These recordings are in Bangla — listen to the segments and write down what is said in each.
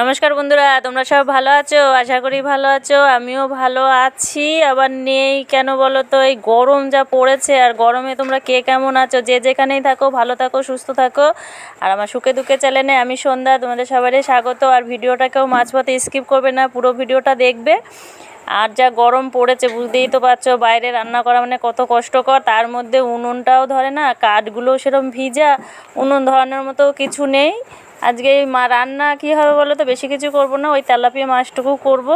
নমস্কার বন্ধুরা, তোমরা সব ভালো আছো? আশা করি ভালো আছো, আমিও ভালো আছি। আবার নেই কেন বলো তো, এই গরম যা পড়েছে, আর গরমে তোমরা কে কেমন আছো? যে যেখানেই থাকো, ভালো থাকো, সুস্থ থাকো। আর আমার সুখে দুঃখে চ্যানেলে আমি সন্ধ্যা, তোমাদের সবারই স্বাগত। আর ভিডিওটাকেও মাঝপথে স্কিপ করবে না, পুরো ভিডিওটা দেখবে। আর যা গরম পড়েছে, বুঝতেই তো পারছ, বাইরে রান্না করা মানে কত কষ্টকর। তার মধ্যে উনুনটাও ধরে না, কাঠগুলোও সেরকম ভিজা, উনুন ধরানোর মতো কিছু নেই। আজকে এই মা রান্না কী হবে বলো তো? বেশি কিছু করব না, ওই তেলাপিয়া মাছটুকু করব।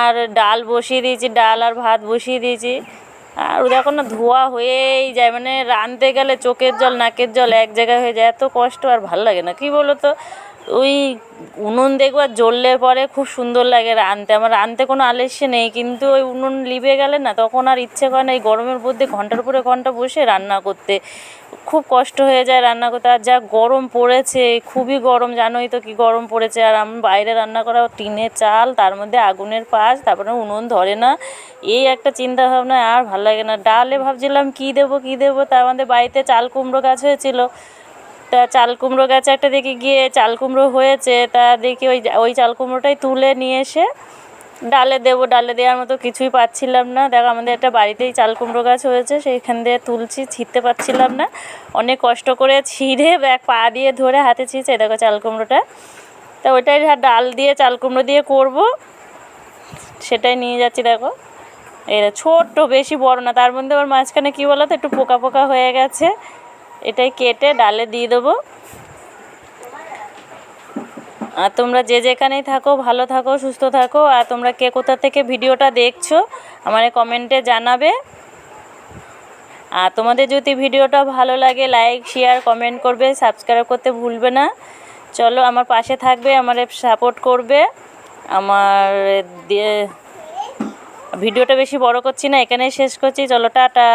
আর ডাল বসিয়ে দিয়েছি, ডাল আর ভাত বসিয়ে দিয়েছি। আর এখন ধোয়া হয়েই যায় মানে রাঁধতে গেলে চোখের জল, নাকের জল এক জায়গায় হয়ে যায়, এত কষ্ট আর ভালো লাগে না। কি বলো তো? ওই উনুন দেখবার জ্বললে পরে খুব সুন্দর লাগে রাঁধতে আমার রাঁধতে কোনো আলস্য নেই, কিন্তু ওই উনুন লিবে গেলে না, তখন আর ইচ্ছে করে না এই গরমের মধ্যে ঘণ্টার পরে ঘণ্টা বসে রান্না করতে। খুব কষ্ট হয়ে যায় রান্না করতে। আর যা গরম পড়েছে, খুবই গরম, জানোই তো কি গরম পড়েছে। আর আমি বাইরে রান্না করা টিনের চাল, তার মধ্যে আগুনের পাশ, তারপরে উনুন ধরে না। এই একটা চিন্তা ভাবনা আর ভালো লাগে না। ডালে ভাবছিলাম, কি দেবো কি দেবো? তার মধ্যে বাড়িতে চাল কুমড়ো গাছ হয়েছিল। তা চাল কুমড়ো গাছ একটা দেখি গিয়ে চাল কুমড়ো হয়েছে তা দেখি ওই ওই চাল কুমড়োটাই তুলে নিয়ে এসে ডালে দেবো। ডালে দেওয়ার মতো কিছুই পাচ্ছিলাম না। দেখো আমাদের একটা বাড়িতেই চাল কুমড়ো গাছ হয়েছে সেইখান দিয়ে তুলছি ছিঁড়তে পারছিলাম না। অনেক কষ্ট করে ছিঁড়ে ব্যাগ পা দিয়ে ধরে হাতে ছিঁড়ছে দেখো চাল কুমড়োটা। তা ওইটাই ডাল দিয়ে চাল কুমড়ো দিয়ে করব। সেটাই নিয়ে যাচ্ছি দেখো। দেখো, ছোট্ট বেশি বড় না তার মধ্যে আবার মাঝখানে কী বলো তো একটু পোকা পোকা হয়ে গেছে। এটাই কেটে ডালে দিয়ে দেবো। আর তোমরা যে যেখানেই থাকো, ভালো থাকো, সুস্থ থাকো। আর তোমরা কে কোথা থেকে ভিডিওটা দেখছ, আমার কমেন্টে জানাবে। আর তোমাদের যদি ভিডিওটা ভালো লাগে লাইক শেয়ার কমেন্ট করবে সাবস্ক্রাইব করতে ভুলবে না। চলো আমার পাশে থাকবে, আমার সাপোর্ট করবে। আমার দিয়ে ভিডিওটা বেশি বড় করছি না, এখানেই শেষ করছি। চলো, টাটা।